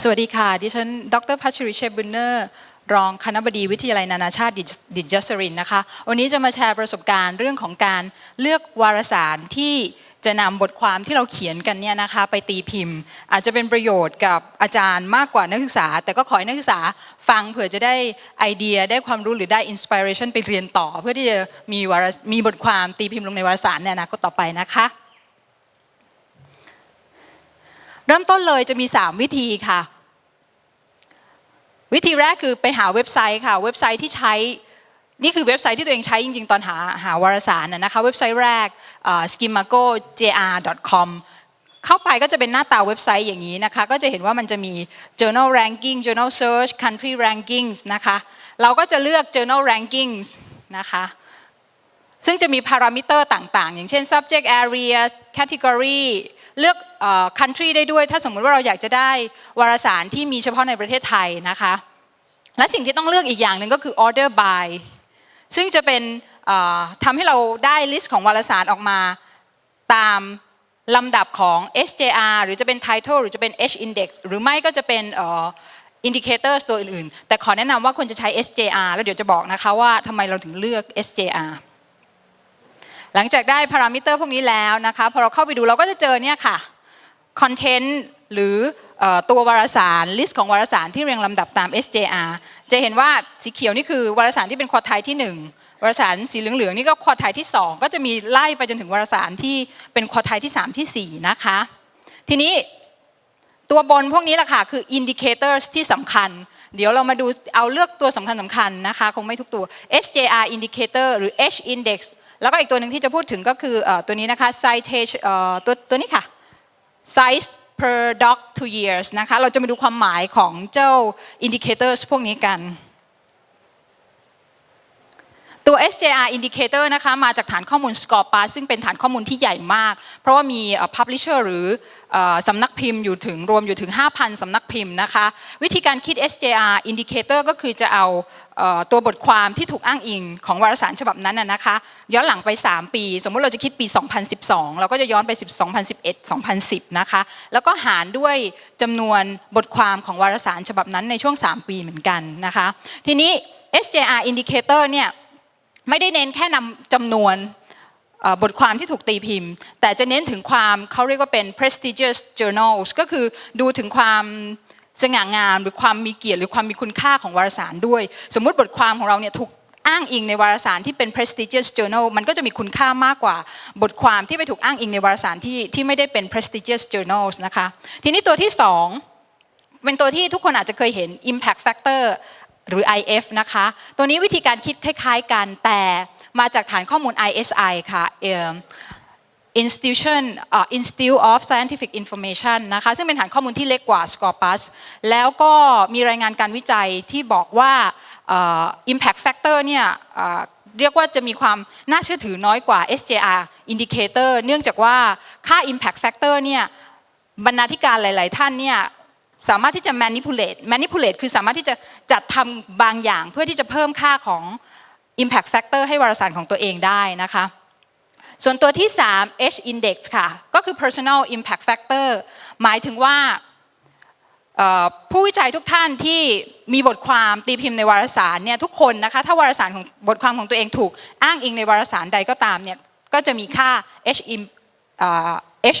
สวัสดีค่ะ ดิฉัน ดรพัชริเชบุนเนอร์ รองคณบดีวิทยาลัยนานาชาติดิดิจัสรินนะคะ วันนี้จะมาแชร์ประสบการณ์เรื่องของการเลือกวารสารที่จะนำบทความที่เราเขียนกันเนี่ยนะคะไปตีพิมพ์ อาจจะเป็นประโยชน์กับอาจารย์มากกว่านักศึกษา แต่ก็ขอให้นักศึกษาฟังเผื่อจะได้ไอเดียได้ความรู้หรือได้อินสปิเรชันไปเรียนต่อ เพื่อที่จะมีวารมีบทความตีพิมพ์ลงในวารสารในอนาคตต่อไปนะคะ เริ่มต้นเลยจะมี 3 วิธีค่ะ วิธีแรกคือไปหาเว็บไซต์ค่ะ เว็บไซต์ที่ใช้นี่คือเว็บไซต์ที่ตัวเองใช้จริง ๆ ตอนหาหาวารสารนะคะเว็บไซต์แรก skimagojr.com เข้าไปก็จะเป็นหน้าตาเว็บไซต์อย่างนี้นะคะก็จะเห็นว่ามันจะมี journal ranking journal search country rankings นะคะเราก็จะเลือก journal rankings นะคะซึ่งจะมีพารามิเตอร์ต่าง ๆ อย่างเช่น subject area category เลือก country ได้ด้วย ถ้าสมมุติว่าเราอยากจะได้วารสารที่มีเฉพาะในประเทศไทยนะคะ และสิ่งที่ต้องเลือกอีกอย่างหนึ่งก็คือ order by ซึ่งจะเป็นทำให้เราได้ลิสต์ของวารสารออกมาตามลำดับของ SJR หรือจะเป็น title หรือจะเป็น H index หรือไม่ก็จะเป็นอ่อ indicators ตัวอื่นๆ แต่ขอแนะนำว่าควรจะใช้ SJR แล้วเดี๋ยวจะบอกนะคะว่าทำไมเราถึงเลือก SJR หลังจากได้พารามิเตอร์พวกนี้แล้วนะคะพอเราเข้าไปดูเราก็จะเจอเนี่ยค่ะคอนเทนต์หรือตัววารสารลิสต์ของวารสารที่เรียงลำดับตาม SJR จะเห็นว่าสีเขียวนี่คือวารสารที่เป็นควอไทยที่ 1 วารสารสีเหลืองๆนี่ก็ควอไทยที่ 2 ก็จะมีไล่ไปจนถึงวารสารที่เป็นควอไทยที่ 3 ที่ 4 นะคะ ทีนี้ตัวบนพวกนี้แหละค่ะคือ indicators ที่สำคัญ เดี๋ยวเรามาดูเอาเลือกตัวสำคัญสำคัญนะคะ คงไม่ทุกตัว SJR indicator หรือ H index แล้วก็อีกตัวหนึ่งที่จะพูดถึงก็คือตัวนี้นะคะ citation ตัวตัวนี้ค่ะ size per dog to years นะคะ เราจะมาดูความหมายของเจ้า indicators พวกนี้กัน ตัว SJR indicator นะคะมาจากฐานข้อมูล Scorpus ซึ่งเป็นฐานข้อมูลที่ใหญ่มาก เพราะว่ามี publisher หรือสำนักพิมพ์อยู่ถึงรวมอยู่ถึง 5,000 สำนักพิมพ์นะคะ วิธีการคิด SJR indicator ก็คือจะเอาตัวบทความที่ถูกอ้างอิงของวารสารฉบับนั้นนะคะ ย้อนหลังไป 3 ปี สมมติเราจะคิดปี 2012 เราก็จะย้อนไป 2011 2010 นะคะ แล้วก็หารด้วยจำนวนบทความของวารสารฉบับนั้นในช่วง 3 ปีเหมือนกันนะคะ ทีนี้ SJR indicator เนี่ย ไม่ได้เน้นแค่นำจำนวนบทความที่ถูกตีพิมพ์ แต่จะเน้นถึงความเขาเรียกว่าเป็น prestigious journals ก็คือดูถึงความสง่างามหรือความมีเกียรติหรือความมีคุณค่าของวารสารด้วย สมมุติบทความของเราเนี่ยถูกอ้างอิงในวารสารที่เป็น prestigious journal มันก็จะมีคุณค่ามากกว่าบทความที่ไปถูกอ้างอิงในวารสารที่ที่ไม่ได้เป็น prestigious journals นะคะ ทีนี้ตัวที่สองเป็นตัวที่ทุกคนอาจจะเคยเห็น impact factor หรือ IF นะคะ ตัวนี้วิธีการคิดคล้ายๆกัน แต่มาจากฐานข้อมูล ISI ค่ะ Institution เอ่อ Institute of Scientific Information นะคะ ซึ่งเป็นฐานข้อมูลที่เล็กกว่า Scopus แล้วก็มีรายงานการวิจัยที่บอกว่าเอ่อ impact factor เนี่ยเอ่อเรียกว่าจะมีความน่าเชื่อถือน้อยกว่า SJR indicator เนื่องจากว่าค่า impact factor เนี่ยบรรณาธิการหลาย ๆ ท่านเนี่ย สามารถที่จะ manipulate manipulate คือสามารถที่จะจัดทำบางอย่างเพื่อที่จะเพิ่มค่าของ impact factor ให้วารสารของตัวเองได้นะคะส่วนตัวที่ 3 H index ค่ะ ก็คือ personal impact factor หมายถึงว่าผู้วิจัยทุกท่านที่มีบทความตีพิมพ์ในวารสารเนี่ยทุกคนนะคะถ้าวารสารของบทความของตัวเองถูก อ้างอิงในวารสารใดก็ตามเนี่ยก็จะมีค่า H H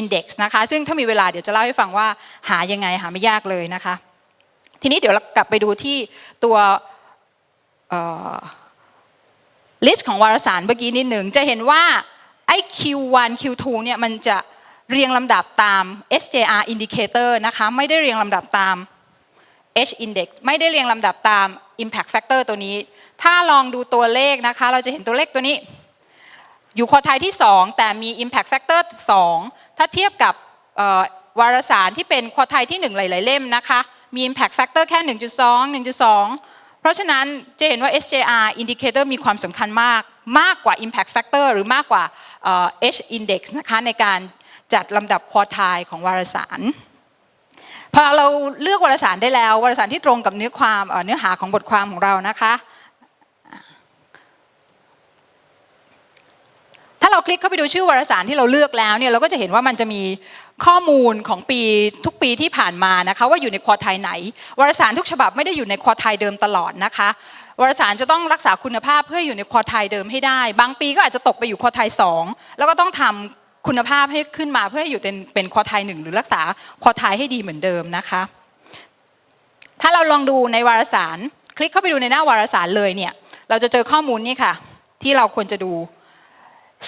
index นะคะ ซึ่งถ้ามีเวลาเดี๋ยวจะเล่าให้ฟังว่าหายังไงหาไม่ยากเลยนะคะ ทีนี้เดี๋ยวเรากลับไปดูที่ตัวลิสต์ของวารสารเมื่อกี้นิดหนึ่งจะเห็นว่าไอ้ Q1 Q2 เนี่ยมันจะเรียงลำดับตาม SJR indicator นะคะไม่ได้เรียงลำดับตาม H index ไม่ได้เรียงลำดับตาม impact factor ตัวนี้ ถ้าลองดูตัวเลขนะคะ เราจะเห็นตัวเลขตัวนี้ อยู่ควอไทยที่ 2 แต่มี impact factor 2 ถ้าเทียบกับวารสารที่เป็นควอไทยที่ 1 หลาย ๆ เล่มนะคะมี impact factor แค่ 1.2 1.2 เพราะฉะนั้นจะเห็นว่า SJR indicator มีความสำคัญมาก มากกว่า impact factor หรือมากกว่า H index นะคะในการจัดลำดับควอไทยของวารสารพอเราเลือกวารสารได้แล้ววารสารที่ตรงกับเนื้อความเนื้อหาของบทความของเรานะคะาเราคลิกเข้าไปดูชื่อวารสารที่เราเลือกแล้วเนี่ยเราก็จะเห็นว่ามันจะมีข้อมูลของปีทุกปีที่ผ่านมานะคะว่าอยู่ในควอไทยไหน วารสารทุกฉบับไม่ได้อยู่ในควอไทยเดิมตลอดนะคะวารสารจะต้องรักษาคุณภาพเพื่ออยู่ในควอไทยเดิมให้ได้ บางปีก็อาจจะตกไปอยู่ควอไทยสองแล้วก็ต้องทำคุณภาพให้ขึ้นมาเพื่อให้อยู่เป็นเป็นควอไทยหนึ่งหรือรักษาควอไทยให้ดีเหมือนเดิมนะคะ ถ้าเราลองดูในวารสาร คลิกเข้าไปดูในหน้าวารสารเลยเนี่ยเราจะเจอข้อมูลนี่ค่ะ ที่เราควรจะดู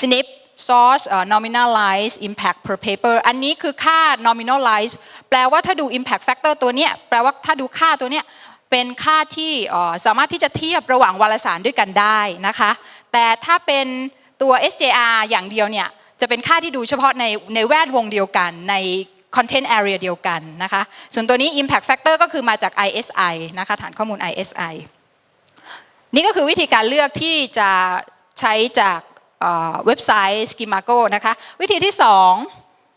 Snip, source เอ่อ nominalize impact per paper อันนี้คือค่า nominalize แปลว่าถ้าดู impact factor ตัวเนี้ยแปลว่าถ้าดูค่าตัวเนี้ยเป็นค่าที่สามารถที่จะเทียบระหว่างวารสารด้วยกันได้นะคะ แต่ถ้าเป็นตัว SJR อย่างเดียวเนี่ยจะเป็นค่าที่ดูเฉพาะในในแวดวงเดียวกันใน content area เดียวกันนะคะ ส่วนตัวนี้ impact factor ก็คือมาจาก ISI นะคะฐานข้อมูล ISI นี่ก็คือวิธีการเลือกที่จะใช้จาก เว็บไซต์ Skimago นะคะวิธีที่สอง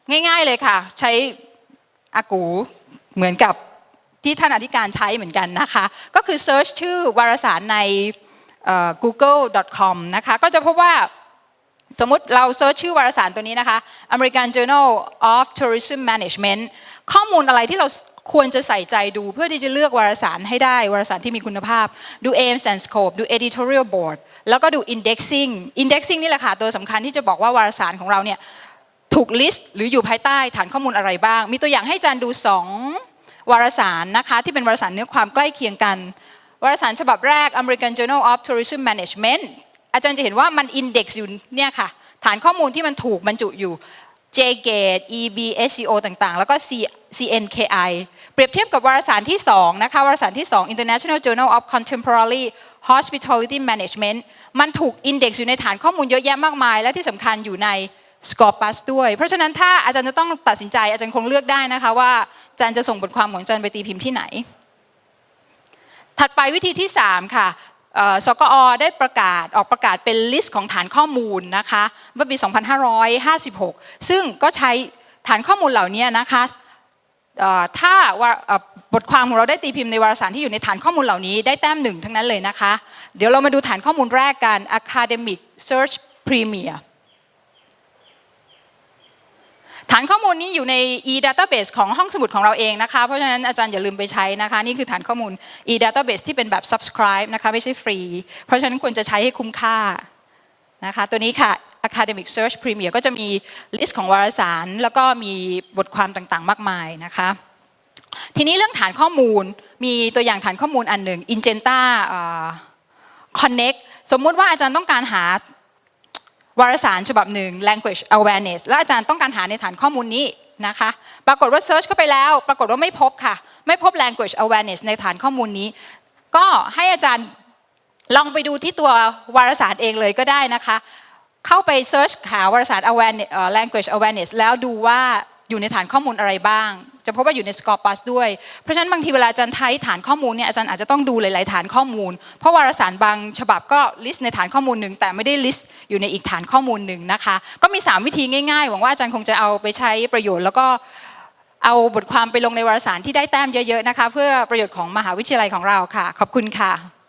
ง่ายๆเลยค่ะ ใช้อากูเหมือนกับที่ท่านอธิการใช้เหมือนกันนะคะ ก็คือ search ชื่อวารสารใน google.com นะคะก็จะพบว่าสมมติเราเซิร์ชชื่อวารสารตัวนี้นะคะ American Journal of Tourism Management ข้อมูลอะไรที่เรา ควรจะใส่ใจดูเพื่อที่จะเลือกวารสารให้ได้วารสารที่มีคุณภาพ ดู Aims and Scope ดู Editorial Board แล้วก็ดู Indexing Indexing นี่แหละค่ะตัวสำคัญที่จะบอกว่าวารสารของเราเนี่ยถูกลิสต์หรืออยู่ภายใต้ฐานข้อมูลอะไรบ้าง มีตัวอย่างให้อาจารย์ดู 2 วารสารนะคะที่เป็นวารสารเนื้อความใกล้เคียงกัน วารสารฉบับแรก American Journal of Tourism Management อาจารย์จะเห็นว่ามันอินเด็กซ์อยู่เนี่ยค่ะฐานข้อมูลที่มันถูกบรรจุอยู่ JGATE EB SEO ต่างๆ แล้วก็ C- CNKI เปรียบเทียบกับวารสารที่ 2 นะคะวารสารที่ 2 International Journal of Contemporary Hospitality Management มันถูกอินเด็กซ์อยู่ในฐานข้อมูลเยอะแยะมากมาย และที่สำคัญอยู่ใน Scopus ด้วย เพราะฉะนั้นถ้าอาจารย์จะต้องตัดสินใจอาจารย์คงเลือกได้นะคะว่าอาจารย์จะส่งบทความของอาจารย์ไปตีพิมพ์ที่ไหน ถัดไปวิธีที่ 3 ค่ะ สกอได้ประกาศออกประกาศเป็นลิสต์ของฐานข้อมูลนะคะเมื่อปี 2556 ซึ่งก็ใช้ฐานข้อมูลเหล่านี้นะคะถ้าบทความของเราได้ตีพิมพ์ในวารสารที่อยู่ในฐานข้อมูลเหล่านี้ได้แต้มหนึ่งทั้งนั้นเลยนะคะ เดี๋ยวเรามาดูฐานข้อมูลแรกกัน Academic Search Premier ฐานข้อมูลนี้อยู่ใน e-database ของห้องสมุดของเราเองนะคะ เพราะฉะนั้นอาจารย์อย่าลืมไปใช้นะคะ นี่คือฐานข้อมูล e-database ที่เป็นแบบ subscribe นะคะไม่ใช่ฟรี เพราะฉะนั้นควรจะใช้ให้คุ้มค่านะคะตัวนี้ค่ะ academic search premier ก็จะมีลิสต์ของวารสาร แล้วก็มีบทความต่างๆ มากมายนะคะทีนี้เรื่องฐานข้อมูลมีตัวอย่างฐานข้อมูลอันหนึ่ง Ingenta Connect สมมุติว่าอาจารย์ต้องการหา วารสารฉบับหนึ่ง language awareness และอาจารย์ต้องการหาในฐานข้อมูลนี้นะคะ ปรากฏว่า search เข้าไปแล้ว ปรากฏว่าไม่พบค่ะ ไม่พบ language awareness ในฐานข้อมูลนี้ ก็ให้อาจารย์ลองไปดูที่ตัววารสารเองเลยก็ได้นะคะ เข้าไป search หาวารสาร awareness language awareness แล้วดูว่า อยู่ในฐานข้อมูลอะไรบ้าง จะพบว่าอยู่ใน Scopus ด้วย เพราะฉะนั้นบางทีเวลาอาจารย์ใช้ฐานข้อมูลเนี่ยอาจารย์อาจจะต้องดูหลาย ๆ ฐานข้อมูล เพราะวารสารบางฉบับก็ลิสต์ในฐานข้อมูลหนึ่งแต่ไม่ได้ลิสต์อยู่ในอีกฐานข้อมูลหนึ่งนะคะ ก็มี 3 วิธีง่ายๆ หวังว่าอาจารย์คงจะเอาไปใช้ประโยชน์ แล้วก็เอาบทความไปลงในวารสารที่ได้แต้มเยอะ ๆ นะคะ เพื่อประโยชน์ของมหาวิทยาลัยของเราค่ะ ขอบคุณค่ะ